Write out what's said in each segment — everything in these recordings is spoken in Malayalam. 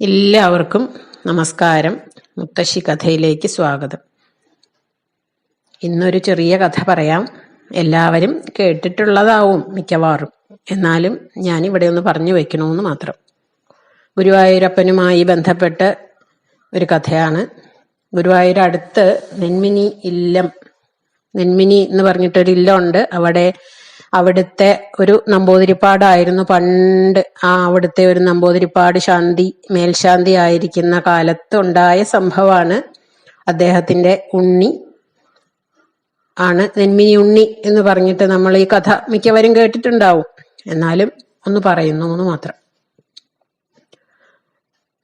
എല്ലാവർക്കും നമസ്കാരം. മുത്തശ്ശി കഥയിലേക്ക് സ്വാഗതം. ഇന്നൊരു ചെറിയ കഥ പറയാം. എല്ലാവരും കേട്ടിട്ടുള്ളതാവും മിക്കവാറും. എന്നാലും ഞാൻ ഇവിടെ ഒന്ന് പറഞ്ഞു വെക്കണമെന്ന് മാത്രം. ഗുരുവായൂരപ്പനുമായി ബന്ധപ്പെട്ട് ഒരു കഥയാണ്. ഗുരുവായൂർ അടുത്ത് നെന്മിനി ഇല്ലം നെന്മിനി എന്ന് പറഞ്ഞിട്ടൊരു ഇല്ലമുണ്ട് അവിടെ അവിടുത്തെ ഒരു നമ്പൂതിരിപ്പാടായിരുന്നു. പണ്ട് ആ അവിടുത്തെ ഒരു നമ്പൂതിരിപ്പാട് ശാന്തി മേൽശാന്തി ആയിരിക്കുന്ന കാലത്ത് ഉണ്ടായ സംഭവമാണ്. അദ്ദേഹത്തിന്റെ ഉണ്ണി ആണ്. നെന്മിനി ഉണ്ണി എന്ന് പറഞ്ഞിട്ട് നമ്മൾ ഈ കഥ മിക്കവരും കേട്ടിട്ടുണ്ടാവും. എന്നാലും ഒന്ന് പറയുന്നു എന്ന് മാത്രം.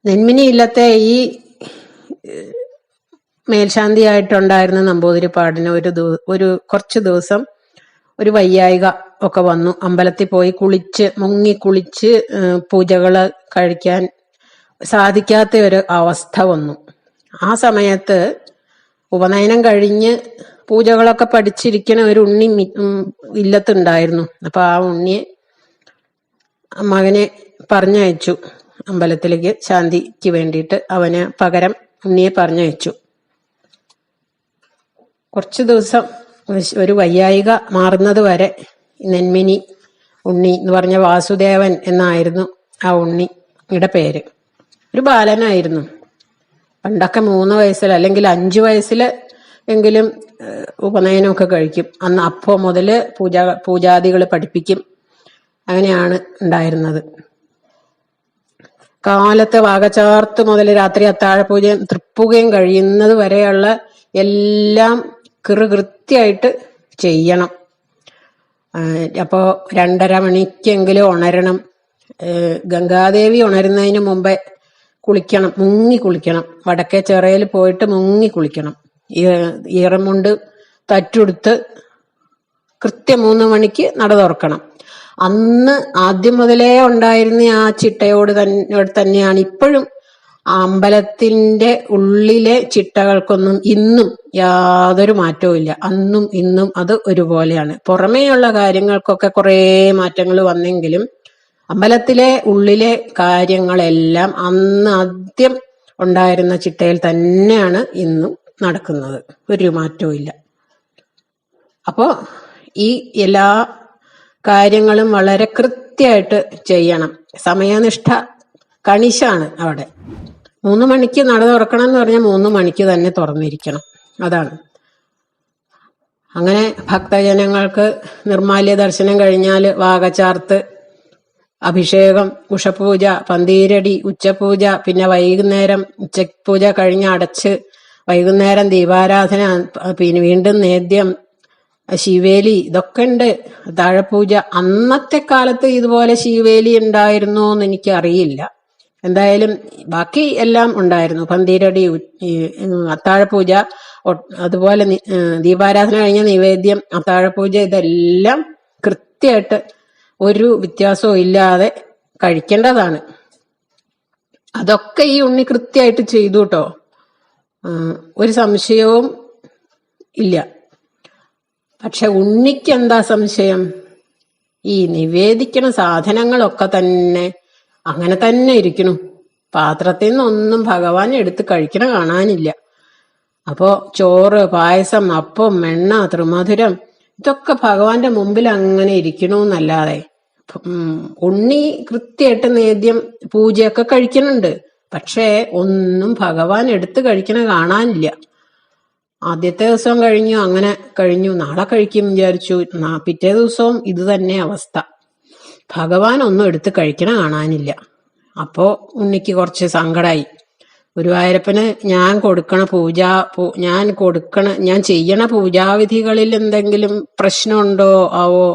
നെന്മിനി ഇല്ലത്തെ ഈ മേൽശാന്തിയായിട്ടുണ്ടായിരുന്ന നമ്പൂതിരിപ്പാടിന് ഒരു ഒരു കുറച്ച് ദിവസം ഒരു വയ്യായിക ഒക്കെ വന്നു. അമ്പലത്തിൽ പോയി കുളിച്ച് മുങ്ങി കുളിച്ച് പൂജകൾ കഴിക്കാൻ സാധിക്കാത്ത ഒരു അവസ്ഥ വന്നു. ആ സമയത്ത് ഉപനയനം കഴിഞ്ഞ് പൂജകളൊക്കെ പഠിച്ചിരിക്കുന്ന ഒരു ഉണ്ണി ഇല്ലത്തുണ്ടായിരുന്നു. അപ്പൊ ആ ഉണ്ണിയെ മകനെ പറഞ്ഞയച്ചു. അമ്പലത്തിലേക്ക് ശാന്തിക്ക് വേണ്ടിയിട്ട് അവന് പകരം ഉണ്ണിയെ പറഞ്ഞയച്ചു. കുറച്ചു ദിവസം ഒരു വയ്യായിക മാറുന്നത് വരെ നെന്മിനി ഉണ്ണി എന്ന് പറഞ്ഞ വാസുദേവൻ എന്നായിരുന്നു ആ ഉണ്ണിയുടെ പേര്. ഒരു ബാലനായിരുന്നു. പണ്ടൊക്കെ മൂന്ന് വയസ്സിൽ അല്ലെങ്കിൽ അഞ്ചു വയസ്സിൽ എങ്കിലും ഉപനയനമൊക്കെ കഴിക്കും. അന്ന് അപ്പോ മുതൽ പൂജാ പൂജാദികൾ പഠിപ്പിക്കും. അങ്ങനെയാണ് ഉണ്ടായിരുന്നത്. കാലത്ത് വാകച്ചാർത്ത് മുതൽ രാത്രി അത്താഴപൂജയും തൃപ്പുകയും കഴിയുന്നത് വരെയുള്ള എല്ലാം കൃത്യമായിട്ട് ചെയ്യണം. അപ്പോൾ അപ്പോ രണ്ടര മണിക്കെങ്കിലും ഉണരണം. ഗംഗാദേവി ഉണരുന്നതിന് മുമ്പേ കുളിക്കണം മുങ്ങി കുളിക്കണം. വടക്കേ ചിറയിൽ പോയിട്ട് മുങ്ങി കുളിക്കണം. ഈറമുണ്ട് തറ്റുടുത്ത് കൃത്യം മൂന്ന് മണിക്ക് നട തുറക്കണം. അന്ന് ആദ്യം മുതലേ ഉണ്ടായിരുന്ന ആ ചിട്ടയോട് തന്നെ തന്നെയാണ് ഇപ്പോഴും അമ്പലത്തിന്റെ ഉള്ളിലെ ചിട്ടകൾക്കൊന്നും ഇന്നും യാതൊരു മാറ്റവും ഇല്ല. അന്നും ഇന്നും അത് ഒരുപോലെയാണ്. പുറമേയുള്ള കാര്യങ്ങൾക്കൊക്കെ കുറേ മാറ്റങ്ങൾ വന്നെങ്കിലും അമ്പലത്തിലെ ഉള്ളിലെ കാര്യങ്ങളെല്ലാം അന്ന് ആദ്യം ഉണ്ടായിരുന്ന ചിട്ടയിൽ തന്നെയാണ് ഇന്നും നടക്കുന്നത്. ഒരു മാറ്റവും ഇല്ല. അപ്പോ ഈ എല്ലാ കാര്യങ്ങളും വളരെ കൃത്യമായിട്ട് ചെയ്യണം. സമയനിഷ്ഠ കണിശാണ് അവിടെ. മൂന്ന് മണിക്ക് നട തുറക്കണം എന്ന് പറഞ്ഞാൽ മൂന്ന് മണിക്ക് തന്നെ തുറന്നിരിക്കണം. അതാണ്. അങ്ങനെ ഭക്തജനങ്ങൾക്ക് നിർമാല്യ ദർശനം കഴിഞ്ഞാൽ വാകച്ചാർത്ത് അഭിഷേകം ഉഷപൂജ പന്തീരടി ഉച്ചപൂജ പിന്നെ വൈകുന്നേരം ഉച്ചപൂജ കഴിഞ്ഞ് അടച്ച് വൈകുന്നേരം ദീപാരാധന പിന്നെ വീണ്ടും നേദ്യം ശിവേലി ഇതൊക്കെ ഉണ്ട്. താഴപ്പൂജ അന്നത്തെ കാലത്ത് ഇതുപോലെ ശിവേലി ഉണ്ടായിരുന്നു എന്ന് എനിക്ക് അറിയില്ല എന്തായാലും ബാക്കി എല്ലാം ഉണ്ടായിരുന്നു. പന്തീരടി അത്താഴപൂജ അതുപോലെ ദീപാരാധന കഴിഞ്ഞ നിവേദ്യം അത്താഴപൂജ ഇതെല്ലാം കൃത്യമായിട്ട് ഒരു വ്യത്യാസവും ഇല്ലാതെ കഴിക്കേണ്ടതാണ്. അതൊക്കെ ഈ ഉണ്ണി കൃത്യമായിട്ട് ചെയ്തു കേട്ടോ. ഒരു സംശയവും ഇല്ല. പക്ഷെ ഉണ്ണിക്ക് എന്താ സംശയം? ഈ നിവേദിക്കണ സാധനങ്ങളൊക്കെ തന്നെ അങ്ങനെ തന്നെ ഇരിക്കണു പാത്രത്തിൽ നിന്നൊന്നും ഭഗവാൻ എടുത്ത് കഴിക്കണ കാണാനില്ല. അപ്പോ ചോറ് പായസം അപ്പം എണ്ണ ത്രിമധുരം ഇതൊക്കെ ഭഗവാന്റെ മുമ്പിൽ അങ്ങനെ ഇരിക്കണമെന്നല്ലാതെ ഉണ്ണി കൃത്യമായിട്ട് നേദ്യം പൂജയൊക്കെ കഴിക്കുന്നുണ്ട്. പക്ഷേ ഒന്നും ഭഗവാൻ എടുത്ത് കഴിക്കണ കാണാനില്ല. ആദ്യത്തെ ദിവസം കഴിഞ്ഞു അങ്ങനെ കഴിഞ്ഞു. നാളെ കഴിക്കും വിചാരിച്ചു. പിറ്റേ ദിവസവും ഇത് തന്നെ അവസ്ഥ. ഭഗവാൻ ഒന്നും എടുത്ത് കഴിക്കണ കാണാനില്ല. അപ്പോ ഉണ്ണിക്ക് കുറച്ച് സങ്കടമായി ഗുരുവായൂരപ്പന് ഞാൻ കൊടുക്കണ പൂജ ഞാൻ കൊടുക്കണ ഞാൻ ചെയ്യണ പൂജാവിധികളിൽ എന്തെങ്കിലും പ്രശ്നമുണ്ടോ ആവോ?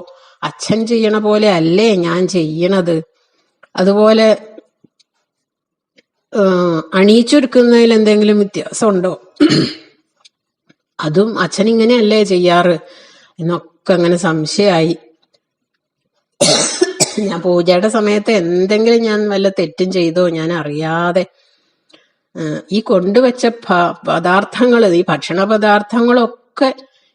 അച്ഛൻ ചെയ്യണ പോലെ അല്ലേ ഞാൻ ചെയ്യണത്? അതുപോലെ അണിയിച്ചൊരുക്കുന്നതിൽ എന്തെങ്കിലും വ്യത്യാസമുണ്ടോ? അതും അച്ഛൻ ഇങ്ങനെയല്ലേ ചെയ്യാറ്? എന്നൊക്കെ അങ്ങനെ സംശയമായി. ഞാൻ പൂജയുടെ സമയത്ത് എന്തെങ്കിലും ഞാൻ വല്ല തെറ്റും ചെയ്തോ ഞാൻ അറിയാതെ ഈ കൊണ്ടുവച്ച പദാർത്ഥങ്ങൾ ഈ ഭക്ഷണ പദാർത്ഥങ്ങളൊക്കെ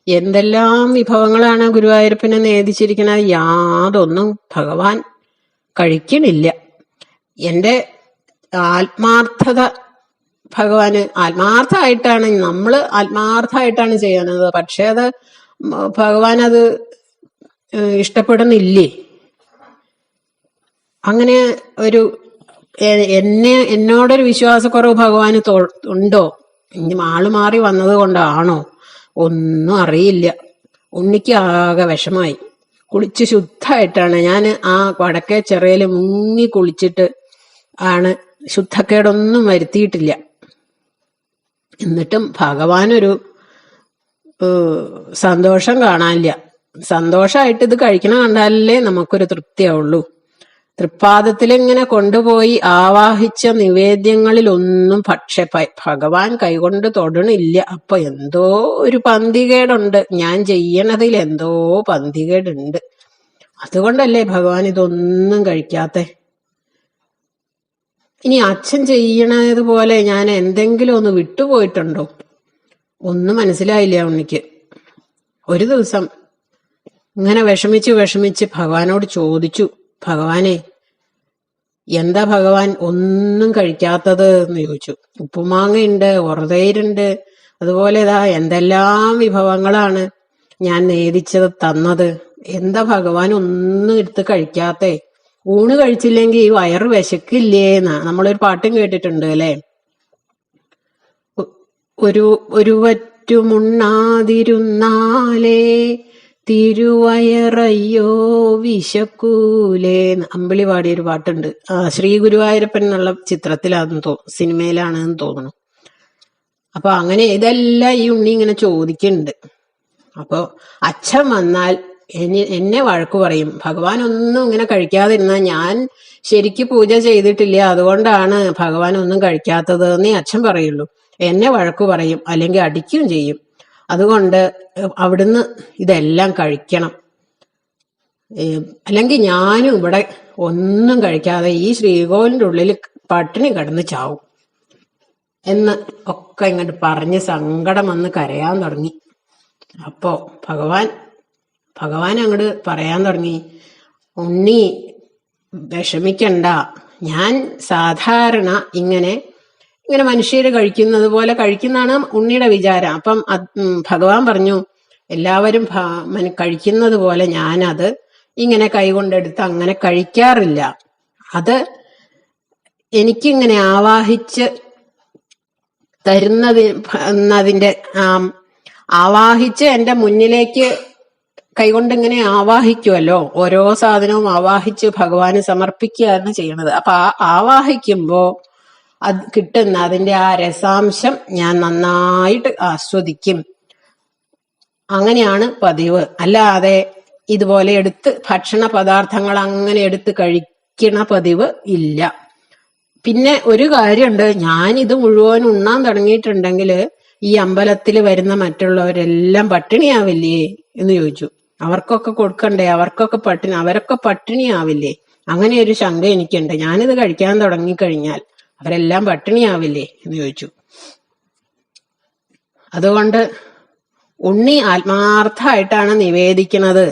എന്തെല്ലാം വിഭവങ്ങളാണ് ഗുരുവായൂരപ്പനെ നേദിച്ചിരിക്കുന്നത്? യാതൊന്നും ഭഗവാൻ കഴിക്കണില്ല. എന്റെ ആത്മാർത്ഥത ഭഗവാന് ആത്മാർത്ഥമായിട്ടാണ് നമ്മൾ ആത്മാർത്ഥമായിട്ടാണ് ചെയ്യുന്നത്. പക്ഷേ അത് ഭഗവാൻ അത് ഇഷ്ടപ്പെടുന്നില്ലേ? അങ്ങനെ ഒരു എന്നെ എന്നോടൊരു വിശ്വാസക്കുറവ് ഭഗവാന് ഉണ്ടോ? ആൾ മാറി വന്നത് കൊണ്ടാണോ? ഒന്നും അറിയില്ല. ഉണ്ണിക്ക് ആകെ വിഷമായി. കുളിച്ച് ശുദ്ധമായിട്ടാണ്. ഞാൻ ആ വടക്കേ ചെറിയൽ മുങ്ങി കുളിച്ചിട്ട് ആണ് ശുദ്ധക്കേടൊന്നും വരുത്തിയിട്ടില്ല. എന്നിട്ടും ഭഗവാനൊരു സന്തോഷം കാണാനില്ല. സന്തോഷമായിട്ട് ഇത് കഴിക്കണം കണ്ടാലേ നമുക്കൊരു തൃപ്തിയാവുള്ളൂ. തൃപ്പാദത്തിൽ ഇങ്ങനെ കൊണ്ടുപോയി ആവാഹിച്ച നിവേദ്യങ്ങളിലൊന്നും പക്ഷെ ഭഗവാൻ കൈകൊണ്ട് തൊടണില്ല. അപ്പൊ എന്തോ ഒരു പന്തികേടുണ്ട്. ഞാൻ ചെയ്യണതിൽ എന്തോ പന്തികേടുണ്ട്. അതുകൊണ്ടല്ലേ ഭഗവാൻ ഇതൊന്നും കഴിക്കാത്തെ? ഇനി അച്ഛൻ ചെയ്യണതുപോലെ ഞാൻ എന്തെങ്കിലും ഒന്ന് വിട്ടുപോയിട്ടുണ്ടോ? ഒന്നും മനസ്സിലായില്ല ഉണ്ണിക്ക്. ഒരു ദിവസം ഇങ്ങനെ വിഷമിച്ച് വിഷമിച്ച് ഭഗവാനോട് ചോദിച്ചു. ഭഗവാനെ എന്താ ഭഗവാൻ ഒന്നും കഴിക്കാത്തത് എന്ന് ചോദിച്ചു. ഉപ്പുമാങ്ങയുണ്ട് ഉറതേരുണ്ട് അതുപോലെ ഇതാ എന്തെല്ലാം വിഭവങ്ങളാണ് ഞാൻ നേദിച്ചത് തന്നത്. എന്താ ഭഗവാൻ ഒന്നും എടുത്ത് കഴിക്കാത്തേ? ഊണ് കഴിച്ചില്ലെങ്കിൽ ഈ വയറ് വിശക്കില്ലേന്നാ നമ്മളൊരു പാട്ടും കേട്ടിട്ടുണ്ട് അല്ലേ? ഒരു ഒരു വറ്റുമുണ്ണാതിരുന്നാലേ തിരുവയറയ്യോ വിശക്കൂലേ അമ്പിളി പാടിയൊരു പാട്ടുണ്ട്. ആ ശ്രീ ഗുരുവായൂരപ്പൻ എന്നുള്ള ചിത്രത്തിലാണെന്ന് തോ സിനിമയിലാണെന്ന് തോന്നുന്നു. അപ്പൊ അങ്ങനെ ഇതെല്ലാം ഈ ഉണ്ണി ഇങ്ങനെ ചോദിക്കുന്നുണ്ട്. അപ്പൊ അച്ഛൻ വന്നാൽ എന്നെ വഴക്കു പറയും ഭഗവാൻ ഒന്നും ഇങ്ങനെ കഴിക്കാതിരുന്നാൽ ഞാൻ ശരിക്ക് പൂജ ചെയ്തിട്ടില്ല അതുകൊണ്ടാണ് ഭഗവാൻ ഒന്നും കഴിക്കാത്തത് എന്നേ അച്ഛൻ പറയുള്ളൂ. എന്നെ വഴക്കു പറയും അല്ലെങ്കിൽ അടിക്കുകയും ചെയ്യും. അതുകൊണ്ട് അവിടുന്ന് ഇതെല്ലാം കഴിക്കണം. അല്ലെങ്കിൽ ഞാനും ഇവിടെ ഒന്നും കഴിക്കാതെ ഈ ശ്രീകോവിലിന്റെ ഉള്ളിൽ പട്ടിണി കിടന്ന് ചാവും. എന്ന് ഒക്കെ ഇങ്ങോട്ട് പറഞ്ഞ് സങ്കടം വന്ന് കരയാൻ തുടങ്ങി. അപ്പോ ഭഗവാൻ ഭഗവാൻ അങ്ങോട്ട് പറയാൻ തുടങ്ങി ഉണ്ണി വിഷമിക്കണ്ട. ഞാൻ സാധാരണ ഇങ്ങനെ ഇങ്ങനെ മനുഷ്യർ കഴിക്കുന്നത് പോലെ കഴിക്കുന്നതാണ് ഉണ്ണിയുടെ വിചാരം. അപ്പം ഭഗവാൻ പറഞ്ഞു എല്ലാവരും കഴിക്കുന്നത് പോലെ ഞാനത് ഇങ്ങനെ കൈകൊണ്ടെടുത്ത് അങ്ങനെ കഴിക്കാറില്ല. അത് എനിക്കിങ്ങനെ ആവാഹിച്ച് തരുന്നതി എന്നതിന്റെ ആം, ആവാഹിച്ച് എന്റെ മുന്നിലേക്ക് കൈകൊണ്ട് ഇങ്ങനെ ആവാഹിക്കുമല്ലോ ഓരോ സാധനവും ആവാഹിച്ച് ഭഗവാന് സമർപ്പിക്കുകയാണ് ചെയ്യണത്. അപ്പൊ ആ ആവാഹിക്കുമ്പോ അത് കിട്ടുന്ന അതിന്റെ ആ രസാംശം ഞാൻ നന്നായിട്ട് ആസ്വദിക്കും. അങ്ങനെയാണ് പതിവ്. അല്ലാതെ ഇതുപോലെ എടുത്ത് ഭക്ഷണ പദാർത്ഥങ്ങൾ അങ്ങനെ എടുത്ത് കഴിക്കണ പതിവ് ഇല്ല. പിന്നെ ഒരു കാര്യമുണ്ട്. ഞാൻ ഇത് മുഴുവൻ ഉണ്ണാൻ തുടങ്ങിയിട്ടുണ്ടെങ്കിൽ ഈ അമ്പലത്തിൽ വരുന്ന മറ്റുള്ളവരെല്ലാം പട്ടിണിയാവില്ലേ എന്ന് ചോദിച്ചു. അവർക്കൊക്കെ കൊടുക്കണ്ടേ? അവർക്കൊക്കെ പട്ടിണി അവരൊക്കെ പട്ടിണിയാവില്ലേ? അങ്ങനെ ഒരു ശങ്ക എനിക്കുണ്ട്. ഞാനിത് കഴിക്കാൻ തുടങ്ങിക്കഴിഞ്ഞാൽ അവരെല്ലാം പട്ടിണിയാവില്ലേ എന്ന് ചോദിച്ചു. അതുകൊണ്ട് ഉണ്ണി ആത്മാർത്ഥമായിട്ടാണ് നിവേദിക്കുന്നത്.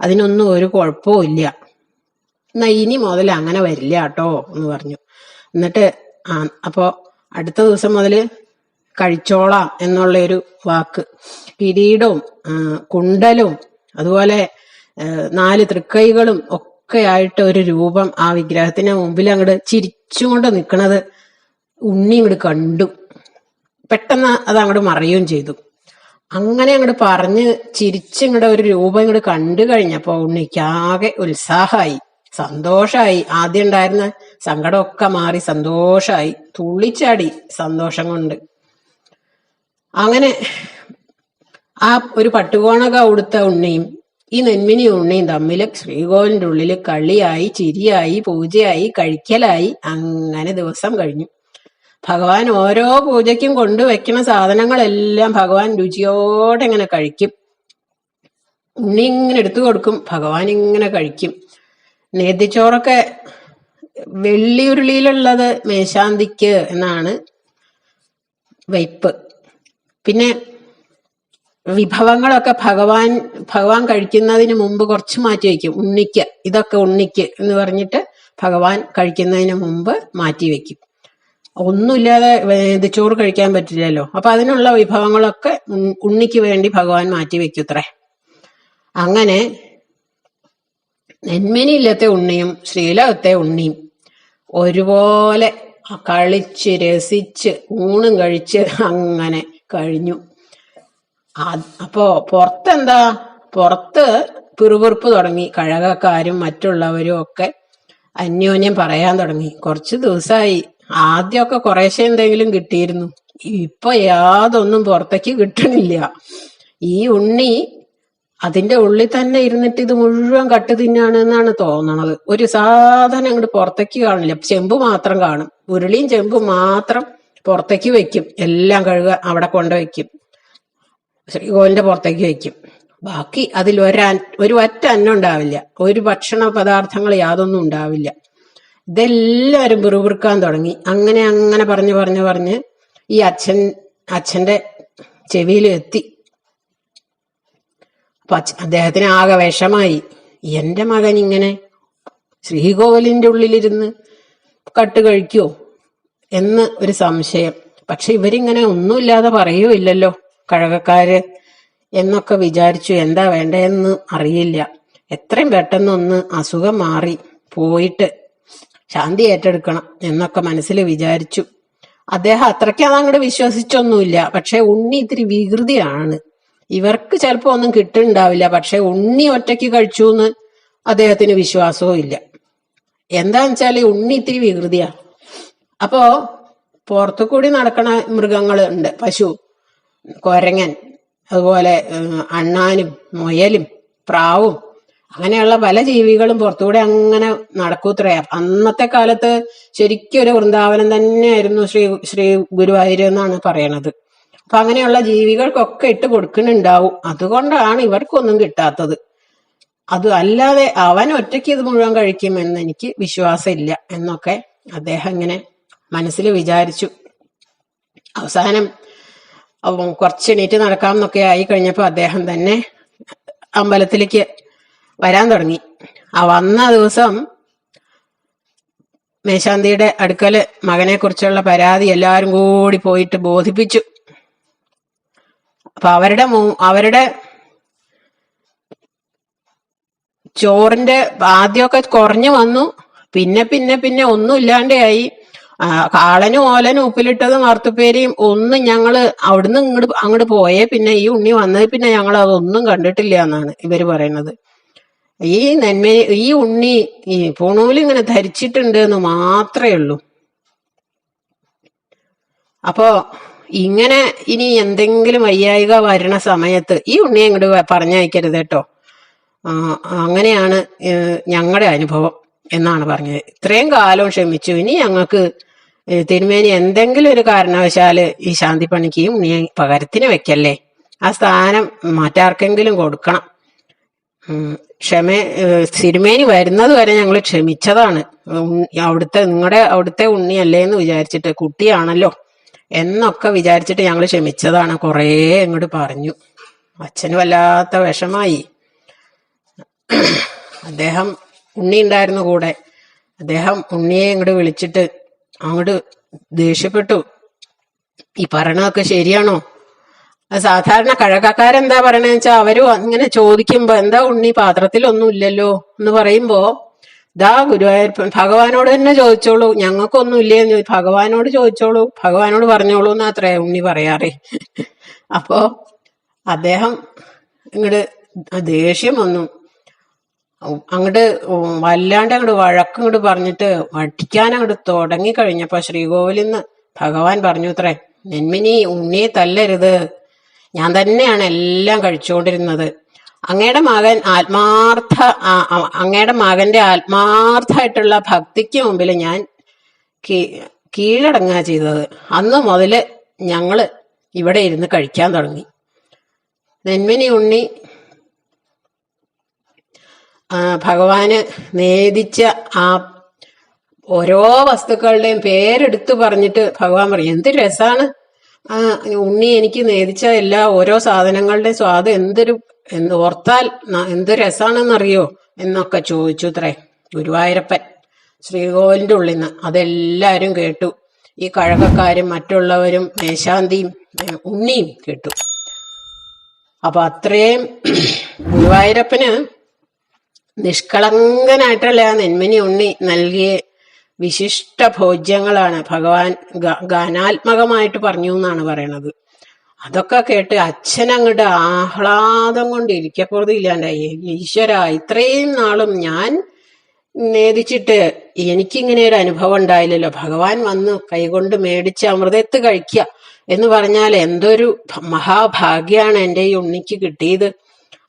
അതിനൊന്നും ഒരു കുഴപ്പവും ഇല്ല. എന്നാ ഇനി മുതൽ അങ്ങനെ വരില്ല കേട്ടോ എന്ന് പറഞ്ഞു. എന്നിട്ട് ആ അപ്പോ അടുത്ത ദിവസം മുതൽ കഴിച്ചോളാം എന്നുള്ള ഒരു വാക്ക് കിരീടവും കുണ്ടലും അതുപോലെ നാല് തൃക്കൈകളും ഒക്കെ ആയിട്ട് ഒരു രൂപം ആ വിഗ്രഹത്തിന് മുമ്പിൽ അങ്ങോട്ട് ചിരിച്ചുകൊണ്ട് നിൽക്കണത് ഉണ്ണി ഇങ്ങോട്ട് കണ്ടു. പെട്ടെന്ന് അത് അങ്ങോട്ട് മറിയുകയും ചെയ്തു. അങ്ങനെ അങ്ങോട്ട് പറഞ്ഞ് ചിരിച്ചിങ്ങോട്ട് ഒരു രൂപം ഇങ്ങോട്ട് കണ്ടു കഴിഞ്ഞപ്പോ ഉണ്ണിക്കാകെ ഉത്സാഹമായി സന്തോഷമായി. ആദ്യം ഉണ്ടായിരുന്ന സങ്കടമൊക്കെ മാറി സന്തോഷമായി. തുള്ളിച്ചാടി സന്തോഷം കൊണ്ട്. അങ്ങനെ ആ ഒരു പട്ടുകോണക ഉടുത്ത ഉണ്ണിയും ഈ നെന്മിനി ഉണ്ണിയും തമ്മിൽ ശ്രീകോവിലിന്റെ ഉള്ളിൽ കളിയായി ചിരിയായി പൂജയായി കഴിക്കലായി അങ്ങനെ ദിവസം കഴിഞ്ഞു. ഭഗവാൻ ഓരോ പൂജയ്ക്കും കൊണ്ടുവയ്ക്കുന്ന സാധനങ്ങളെല്ലാം ഭഗവാൻ രുചിയോടെ ഇങ്ങനെ കഴിക്കും. ഉണ്ണി ഇങ്ങനെ എടുത്തു കൊടുക്കും ഭഗവാൻ ഇങ്ങനെ കഴിക്കും. നേദ്യച്ചോറൊക്കെ വെള്ളിയുരുളിയിലുള്ളത് മേശാന്തിക്ക് എന്നാണ് വയ്പ് പിന്നെ വിഭവങ്ങളൊക്കെ ഭഗവാൻ ഭഗവാൻ കഴിക്കുന്നതിന് മുമ്പ് കുറച്ച് മാറ്റി വയ്ക്കും. ഉണ്ണിക്ക് ഇതൊക്കെ ഉണ്ണിക്ക് എന്ന് പറഞ്ഞിട്ട് ഭഗവാൻ കഴിക്കുന്നതിന് മുമ്പ് മാറ്റി വെക്കും ഒന്നുമില്ലാതെ ഇത് ചോറ് കഴിക്കാൻ പറ്റില്ലല്ലോ. അപ്പൊ അതിനുള്ള വിഭവങ്ങളൊക്കെ ഉണ്ണിക്ക് വേണ്ടി ഭഗവാൻ മാറ്റി വെക്കൂത്രേ അങ്ങനെ നെന്മനിയില്ലത്തെ ഉണ്ണിയും ശ്രീലകത്തെ ഉണ്ണിയും ഒരുപോലെ കളിച്ച് രസിച്ച് ഊണും കഴിച്ച് അങ്ങനെ കഴിഞ്ഞു. അപ്പോ പുറത്തെന്താ? പുറത്ത് പിറുപിറുപ്പ് തുടങ്ങി. കഴകക്കാരും മറ്റുള്ളവരും ഒക്കെ അന്യോന്യം പറയാൻ തുടങ്ങി. കുറച്ച് ദിവസമായി ആദ്യമൊക്കെ കുറേശ്ശെ എന്തെങ്കിലും കിട്ടിയിരുന്നു. ഇപ്പൊ യാതൊന്നും പുറത്തേക്ക് കിട്ടണില്ല. ഈ ഉണ്ണി അതിന്റെ ഉള്ളിൽ തന്നെ ഇരുന്നിട്ട് ഇത് മുഴുവൻ കട്ട് തിന്നാണ് എന്നാണ് തോന്നണത്. ഒരു സാധനം അങ്ങോട്ട് പുറത്തേക്ക് കാണില്ല. ചെമ്പ് മാത്രം കാണും. ഉരുളിയും ചെമ്പും മാത്രം പുറത്തേക്ക് വെക്കും. എല്ലാം കഴുകാൻ അവിടെ കൊണ്ടുവയ്ക്കും ശ്രീകോവിലിന്റെ പുറത്തേക്ക് വയ്ക്കും. ബാക്കി അതിൽ ഒരാ ഒരു ഒറ്റ അന്നം ഉണ്ടാവില്ല. ഒരു ഭക്ഷണ പദാർത്ഥങ്ങൾ യാതൊന്നും ഉണ്ടാവില്ല. ഇതെല്ലാവരും പിറുപിറുക്കാൻ തുടങ്ങി. അങ്ങനെ അങ്ങനെ പറഞ്ഞ് പറഞ്ഞ് പറഞ്ഞ് ഈ അച്ഛൻ അച്ഛന്റെ ചെവിയിൽ എത്തി. അപ്പൊ അദ്ദേഹത്തിന് ആകെ വിഷമായി. എന്റെ മകൻ ഇങ്ങനെ ശ്രീകോവിലിന്റെ ഉള്ളിലിരുന്ന് കട്ട് കഴിക്കോ? എന്ന് ഒരു സംശയം. പക്ഷെ ഇവരിങ്ങനെ ഒന്നുമില്ലാതെ പറയുമില്ലല്ലോ കഴകക്കാര് എന്നൊക്കെ വിചാരിച്ചു എന്താ വേണ്ടതെന്ന് അറിയില്ല. എത്രയും പെട്ടെന്നൊന്ന് അസുഖം മാറി പോയിട്ട് ശാന്തി ഏറ്റെടുക്കണം എന്നൊക്കെ മനസ്സിൽ വിചാരിച്ചു. അദ്ദേഹം അത്രയ്ക്ക് അതങ്ങോട്ട് വിശ്വസിച്ചൊന്നുമില്ല. പക്ഷെ ഉണ്ണി ഇത്തിരി വികൃതിയാണ്. ഇവർക്ക് ചിലപ്പോ ഒന്നും കിട്ടുന്നുണ്ടാവില്ല. പക്ഷെ ഉണ്ണി ഒറ്റയ്ക്ക് കഴിച്ചു എന്ന് അദ്ദേഹത്തിന് വിശ്വാസവും ഇല്ല. എന്താന്ന് വെച്ചാൽ ഉണ്ണി ഇത്തിരി വികൃതിയാ. അപ്പോ പുറത്തു കൂടി നടക്കണ മൃഗങ്ങൾ ഉണ്ട്. പശു. കൊരങ്ങൻ അതുപോലെ അണ്ണാനും മുയലും പ്രാവും അങ്ങനെയുള്ള പല ജീവികളും പുറത്തുകൂടെ അങ്ങനെ നടക്കൂത്രേ. അന്നത്തെ കാലത്ത് ശരിക്കും ഒരു വൃന്ദാവനം തന്നെയായിരുന്നു ശ്രീ ശ്രീ ഗുരുവായൂർ എന്നാണ് പറയണത്. അപ്പൊ അങ്ങനെയുള്ള ജീവികൾക്കൊക്കെ ഇട്ട് കൊടുക്കുന്നുണ്ടാവും. അതുകൊണ്ടാണ് ഇവർക്കൊന്നും കിട്ടാത്തത്. അത് അല്ലാതെ അവൻ ഒറ്റയ്ക്ക് ഇത് മുഴുവൻ കഴിക്കുമെന്ന് എനിക്ക് വിശ്വാസമില്ല എന്നൊക്കെ അദ്ദേഹം ഇങ്ങനെ മനസ്സിൽ വിചാരിച്ചു. അവസാനം അവൻ കുറച്ച് എണീറ്റ് നടക്കാം എന്നൊക്കെ ആയി കഴിഞ്ഞപ്പോൾ അദ്ദേഹം തന്നെ അമ്പലത്തിലേക്ക് വരാൻ തുടങ്ങി. ആ വന്ന ദിവസം മേശാന്തിയുടെ അടുക്കൽ മകനെ കുറിച്ചുള്ള പരാതി എല്ലാവരും കൂടി പോയിട്ട് ബോധിപ്പിച്ചു. അപ്പൊ അവരുടെ അവരുടെ ചോറിന്റെ ആദ്യമൊക്കെ കുറഞ്ഞു വന്നു. പിന്നെ പിന്നെ പിന്നെ ഒന്നും ഇല്ലാണ്ടായി കാളനും ഓലനും ഉപ്പിലിട്ടതും വറുത്തുപ്പേരിയും ഒന്നും ഞങ്ങൾ അവിടുന്ന് ഇങ്ങോട്ട് അങ്ങോട്ട് പോയേ പിന്നെ ഈ ഉണ്ണി വന്നത് പിന്നെ ഞങ്ങൾ അതൊന്നും കണ്ടിട്ടില്ല എന്നാണ് ഇവർ പറയുന്നത്. ഈ നന്മ ഈ ഉണ്ണി ഈ പൂണൂൽ ഇങ്ങനെ ധരിച്ചിട്ടുണ്ട് എന്ന് മാത്രമേ ഉള്ളൂ. അപ്പോ ഇങ്ങനെ ഇനി എന്തെങ്കിലും വയ്യായിക വരണ സമയത്ത് ഈ ഉണ്ണിയെ ഇങ്ങോട്ട് പറഞ്ഞയക്കരുത് കേട്ടോ. അങ്ങനെയാണ് ഞങ്ങളുടെ അനുഭവം എന്നാണ് പറഞ്ഞത്. ഇത്രയും കാലം ക്ഷമിച്ചു. ഇനി ഞങ്ങൾക്ക് തിരുമേനി എന്തെങ്കിലും ഒരു കാരണവശാൽ ഈ ശാന്തി പണിക്ക് നീ പകരത്തിന് വെക്കല്ലേ? ആ സ്ഥാനം മറ്റാർക്കെങ്കിലും കൊടുക്കണം. ക്ഷമ തിരുമേനി വരുന്നത് വരെ ഞങ്ങൾ ക്ഷമിച്ചതാണ്. അവിടുത്തെ നിങ്ങളുടെ അവിടുത്തെ ഉണ്ണിയല്ലേ എന്ന് വിചാരിച്ചിട്ട് കുട്ടിയാണല്ലോ എന്നൊക്കെ വിചാരിച്ചിട്ട് ഞങ്ങൾ ക്ഷമിച്ചതാണ്. കുറേ അങ്ങോട്ട് പറഞ്ഞു. അച്ഛന് വല്ലാത്ത വിഷമായി. അദ്ദേഹം ഉണ്ണി ഉണ്ടായിരുന്നു കൂടെ. അദ്ദേഹം ഉണ്ണിയെ ഇങ്ങോട്ട് വിളിച്ചിട്ട് അങ്ങോട്ട് ദേഷ്യപ്പെട്ടു. ഈ പറയണതൊക്കെ ശരിയാണോ? സാധാരണ കഴകക്കാരെന്താ പറയണെന്ന് വെച്ചാൽ അവർ അങ്ങനെ ചോദിക്കുമ്പോ എന്താ ഉണ്ണി പാത്രത്തിലൊന്നും ഇല്ലല്ലോ എന്ന് പറയുമ്പോ ദാ ഗുരുവായൂരപ്പൻ ഭഗവാനോട് തന്നെ ചോദിച്ചോളൂ. ഞങ്ങൾക്കൊന്നും ഇല്ലേന്ന് ഭഗവാനോട് ചോദിച്ചോളൂ. ഭഗവാനോട് പറഞ്ഞോളൂ എന്നാ അത്രേ ഉണ്ണി പറയാറേ. അപ്പോ അദ്ദേഹം ഇങ്ങോട്ട് ദേഷ്യം വന്നു. അങ്ങോട്ട് വല്ലാണ്ട് അങ്ങോട്ട് വഴക്കങ്ങോട്ട് പറഞ്ഞിട്ട് വട്ടിക്കാൻ അങ്ങോട്ട് തുടങ്ങി കഴിഞ്ഞപ്പോ ശ്രീകോവിലിൽ നിന്ന് ഭഗവാൻ പറഞ്ഞു അത്രേ നെന്മിനി ഉണ്ണിയെ തല്ലരുത്. ഞാൻ തന്നെയാണ് എല്ലാം കഴിച്ചുകൊണ്ടിരുന്നത്. അങ്ങയുടെ മകൻ ആത്മാർത്ഥ അങ്ങയുടെ മകന്റെ ആത്മാർത്ഥമായിട്ടുള്ള ഭക്തിക്ക് മുമ്പിൽ ഞാൻ കീഴടങ്ങുക ചെയ്തത്. അന്ന് മുതൽ ഞങ്ങൾ ഇവിടെ ഇരുന്ന് കഴിക്കാൻ തുടങ്ങി. നെന്മിനി ഉണ്ണി ഭഗവാന് നേദിച്ച ആ ഓരോ വസ്തുക്കളുടെയും പേരെടുത്തു പറഞ്ഞിട്ട് ഭഗവാൻ പറയും എന്ത് രസാണ്? ആ ഉണ്ണി എനിക്ക് നേദിച്ച എല്ലാ ഓരോ സാധനങ്ങളുടെയും സ്വാദ് എന്തൊരു എന്ത് ഓർത്താൽ എന്ത് രസാണെന്നറിയോ? എന്നൊക്കെ ചോദിച്ചു അത്രേ ഗുരുവായൂരപ്പൻ ശ്രീകോവിലിന്റെ ഉള്ളിൽ നിന്ന് അതെല്ലാരും കേട്ടു. ഈ കഴകക്കാരും മറ്റുള്ളവരും മേശാന്തിയും ഉണ്ണിയും കേട്ടു. അപ്പൊ അത്രയും ഗുരുവായൂരപ്പന് നിഷ്കളങ്കനായിട്ടുള്ള നെന്മനി ഉണ്ണി നൽകിയ വിശിഷ്ട ഭോജ്യങ്ങളാണ്. ഭഗവാൻ ഗാനാത്മകമായിട്ട് പറഞ്ഞു എന്നാണ് പറയണത്. അതൊക്കെ കേട്ട് അച്ഛൻ അങ്ങോട്ട് ആഹ്ലാദം കൊണ്ട് ഇരിക്കപ്പുറത്തില്ലാണ്ടായി ഈശ്വര ഇത്രയും നാളും ഞാൻ നേദിച്ചിട്ട് എനിക്കിങ്ങനെ ഒരു അനുഭവം ഉണ്ടായില്ലല്ലോ. ഭഗവാൻ വന്ന് കൈകൊണ്ട് മേടിച്ച് അമൃതത്ത് കഴിക്കുക എന്ന് പറഞ്ഞാൽ എന്തൊരു മഹാഭാഗ്യാണ് എന്റെ ഈ ഉണ്ണിക്ക് കിട്ടിയത്.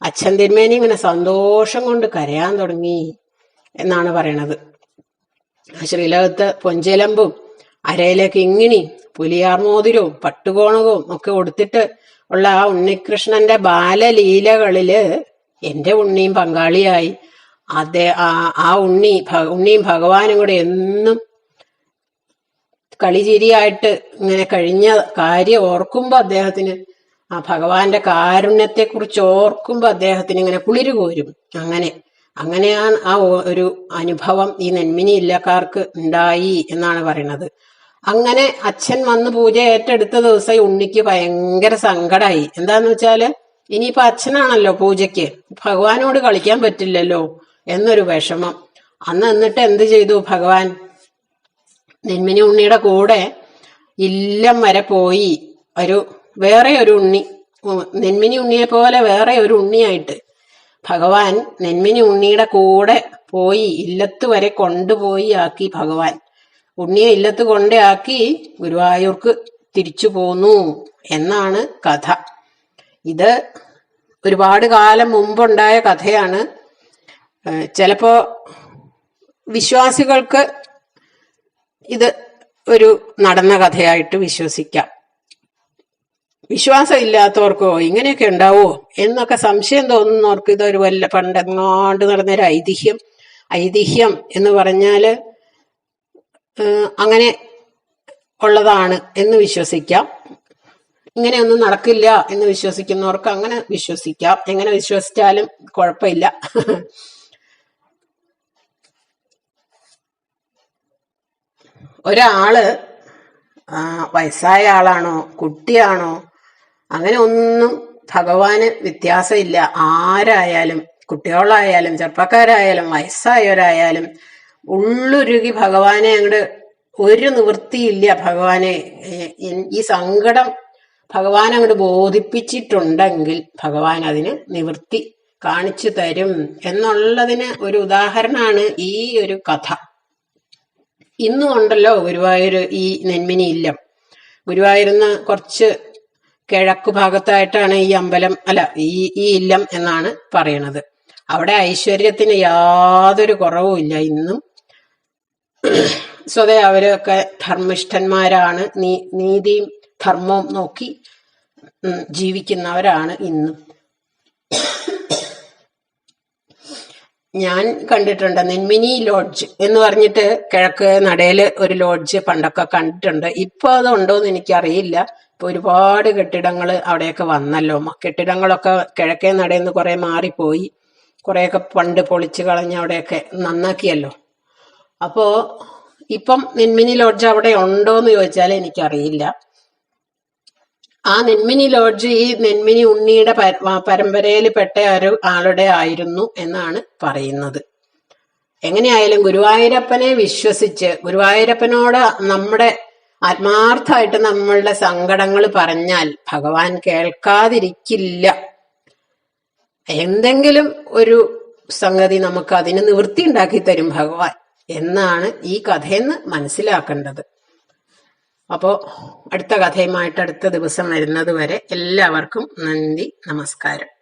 അച്ഛൻ തിരുമേനി ഇങ്ങനെ സന്തോഷം കൊണ്ട് കരയാൻ തുടങ്ങി എന്നാണ് പറയണത്. ശ്രീലോകത്ത് പൊഞ്ചലമ്പും അരയിലേക്ക് ഇങ്ങിണി പുലിയാർമോതിരവും പട്ടുകോണകവും ഒക്കെ കൊടുത്തിട്ട് ഉള്ള ആ ഉണ്ണികൃഷ്ണന്റെ ബാലലീലകളിൽ എന്റെ ഉണ്ണിയും പങ്കാളിയായി. അതേ ആ ഉണ്ണി ഉണ്ണിയും ഭഗവാനും കൂടെ എന്നും കളിചിരിയായിട്ട് ഇങ്ങനെ കഴിഞ്ഞ കാര്യം ഓർക്കുമ്പോ അദ്ദേഹത്തിന് ആ ഭഗവാന്റെ കാരുണ്യത്തെ കുറിച്ച് ഓർക്കുമ്പോ അദ്ദേഹത്തിന് ഇങ്ങനെ കുളിര് കോരും. അങ്ങനെ. അങ്ങനെയാണ് ആ ഒരു അനുഭവം ഈ നെന്മിനി ഇല്ലക്കാർക്ക് ഉണ്ടായി എന്നാണ് പറയുന്നത് അങ്ങനെ അച്ഛൻ വന്ന് പൂജ ഏറ്റെടുത്ത ദിവസം ഉണ്ണിക്ക് ഭയങ്കര സങ്കടമായി എന്താന്ന് വെച്ചാൽ ഇനിയിപ്പോ അച്ഛനാണല്ലോ പൂജയ്ക്ക്. ഭഗവാനോട് കളിക്കാൻ പറ്റില്ലല്ലോ എന്നൊരു വിഷമം. അന്ന് എന്നിട്ട് എന്ത് ചെയ്തു ഭഗവാൻ? നെന്മിനി ഉണ്ണിയുടെ കൂടെ ഇല്ലം വരെ പോയി. ഒരു വേറെ ഒരു ഉണ്ണി. നെന്മിനി ഉണ്ണിയെ പോലെ വേറെ ഒരു ഉണ്ണിയായിട്ട്. ഭഗവാൻ നെന്മിനി ഉണ്ണിയുടെ കൂടെ പോയി ഇല്ലത്ത് വരെ കൊണ്ടുപോയി ആക്കി ഭഗവാൻ. ഉണ്ണിയെ ഇല്ലത്ത് കൊണ്ടേ ആക്കി ഗുരുവായൂർക്ക് തിരിച്ചു പോന്നു എന്നാണ് കഥ. ഇത് ഒരുപാട് കാലം മുമ്പുണ്ടായ കഥയാണ്. ചിലപ്പോ വിശ്വാസികൾക്ക് ഇത് ഒരു നടന്ന കഥയായിട്ട് വിശ്വസിക്കാം. വിശ്വാസം ഇല്ലാത്തവർക്കോ ഇങ്ങനെയൊക്കെ ഉണ്ടാവോ എന്നൊക്കെ സംശയം തോന്നുന്നവർക്ക് ഇതൊരു വല്ല പണ്ടെങ്ങാണ്ട് നടന്നൊരു ഐതിഹ്യം. ഐതിഹ്യം എന്ന് പറഞ്ഞാൽ അങ്ങനെ ഉള്ളതാണ് എന്ന് വിശ്വസിക്കാം. ഇങ്ങനെയൊന്നും നടക്കില്ല എന്ന് വിശ്വസിക്കുന്നവർക്ക് അങ്ങനെ വിശ്വസിക്കാം. എങ്ങനെ വിശ്വസിച്ചാലും കുഴപ്പമില്ല. ഒരാൾ വയസ്സായ ആളാണോ കുട്ടിയാണോ അങ്ങനെ ഒന്നും ഭഗവാന് വ്യത്യാസമില്ല. ആരായാലും കുട്ടികളായാലും ചെറുപ്പക്കാരായാലും വയസ്സായവരായാലും ഉള്ളുരുകി ഭഗവാനെ അങ്ങോട്ട് ഒരു നിവൃത്തിയില്ല ഭഗവാനെ. ഈ സങ്കടം ഭഗവാൻ അങ്ങോട്ട് ബോധിപ്പിച്ചിട്ടുണ്ടെങ്കിൽ ഭഗവാൻ അതിന് നിവൃത്തി കാണിച്ചു തരും എന്നുള്ളതിന് ഒരു ഉദാഹരണമാണ് ഈ ഒരു കഥ. ഇന്നും ഉണ്ടല്ലോ ഗുരുവായൂർ ഈ നെന്മിനി ഇല്ലം ഗുരുവായൂരിന്ന് കുറച്ച് കിഴക്ക് ഭാഗത്തായിട്ടാണ് ഈ അമ്പലം അല്ല ഈ ഈ ഇല്ലം എന്നാണ് പറയണത്. അവിടെ ഐശ്വര്യത്തിന് യാതൊരു കുറവുമില്ല ഇന്നും. സ്വതേ അവരൊക്കെ ധർമ്മിഷ്ഠന്മാരാണ് നീ നീതിയും ധർമ്മവും നോക്കി ജീവിക്കുന്നവരാണ് ഇന്നും. ഞാൻ കണ്ടിട്ടുണ്ട് നെന്മിനി ലോഡ്ജ് എന്ന് പറഞ്ഞിട്ട് കിഴക്ക് നടയിൽ ഒരു ലോഡ്ജ് പണ്ടൊക്കെ കണ്ടിട്ടുണ്ട്. ഇപ്പൊ അത് ഉണ്ടോന്ന് എനിക്കറിയില്ല. ഇപ്പൊ ഒരുപാട് കെട്ടിടങ്ങൾ അവിടെയൊക്കെ വന്നല്ലോ. കെട്ടിടങ്ങളൊക്കെ കിഴക്കേ നടയിൽ കുറെ മാറിപ്പോയി. കുറെയൊക്കെ പണ്ട് പൊളിച്ച് കളഞ്ഞ് അവിടെയൊക്കെ നന്നാക്കിയല്ലോ. അപ്പോ ഇപ്പം നെന്മിനി ലോഡ്ജ് അവിടെ ഉണ്ടോന്ന് ചോദിച്ചാൽ എനിക്കറിയില്ല. ആ നെന്മിനി ലോഡ്ജ് ഈ നെന്മിനി ഉണ്ണിയുടെ പരമ്പരയിൽപ്പെട്ട പരമ്പരയിൽ പെട്ട ഒരു ആളുടെ ആയിരുന്നു എന്നാണ് പറയുന്നത്. എങ്ങനെയായാലും ഗുരുവായൂരപ്പനെ വിശ്വസിച്ച് ഗുരുവായൂരപ്പനോട് നമ്മുടെ ആത്മാർത്ഥമായിട്ട് നമ്മളുടെ സങ്കടങ്ങൾ പറഞ്ഞാൽ ഭഗവാൻ കേൾക്കാതിരിക്കില്ല. എന്തെങ്കിലും ഒരു സംഗതി നമുക്ക് അതിന് നിവൃത്തി ഉണ്ടാക്കി തരും ഭഗവാൻ എന്നാണ് ഈ കഥയെന്ന് മനസ്സിലാക്കേണ്ടത്. അപ്പോ അടുത്ത കഥയുമായിട്ട് അടുത്ത ദിവസം വരുന്നത് വരെ എല്ലാവർക്കും നന്ദി നമസ്കാരം.